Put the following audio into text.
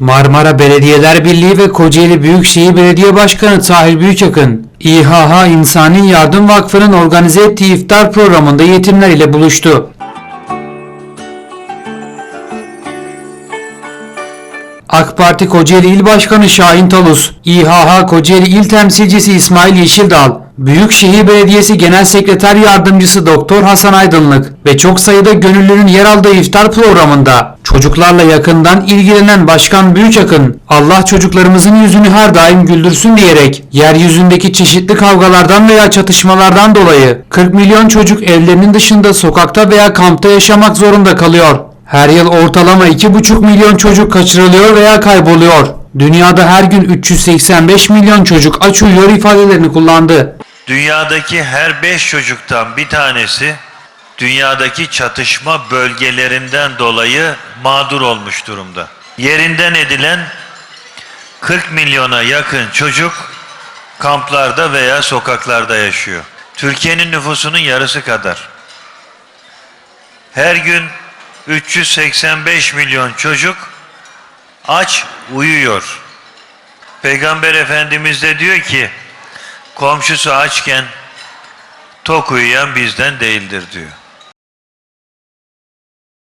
Marmara Belediyeler Birliği ve Kocaeli Büyükşehir Belediye Başkanı Tahir Büyükakın, İHH İnsani Yardım Vakfı'nın organize ettiği iftar programında yetimler ile buluştu. AK Parti Kocaeli İl Başkanı Şahin Talus, İHH Kocaeli İl Temsilcisi İsmail Yeşildal, Büyükşehir Belediyesi Genel Sekreter Yardımcısı Doktor Hasan Aydınlık ve çok sayıda gönüllünün yer aldığı iftar programında çocuklarla yakından ilgilenen Başkan Büyükakın, Allah çocuklarımızın yüzünü her daim güldürsün diyerek yeryüzündeki çeşitli kavgalardan veya çatışmalardan dolayı 40 milyon çocuk evlerinin dışında sokakta veya kampta yaşamak zorunda kalıyor. Her yıl ortalama 2,5 milyon çocuk kaçırılıyor veya kayboluyor. Dünyada her gün 385 milyon çocuk aç uyuyor ifadelerini kullandı. Dünyadaki her beş çocuktan bir tanesi dünyadaki çatışma bölgelerinden dolayı mağdur olmuş durumda. Yerinden edilen 40 milyona yakın çocuk kamplarda veya sokaklarda yaşıyor. Türkiye'nin nüfusunun yarısı kadar. Her gün 385 milyon çocuk aç uyuyor. Peygamber Efendimiz de diyor ki komşusu açken tok uyuyan bizden değildir diyor.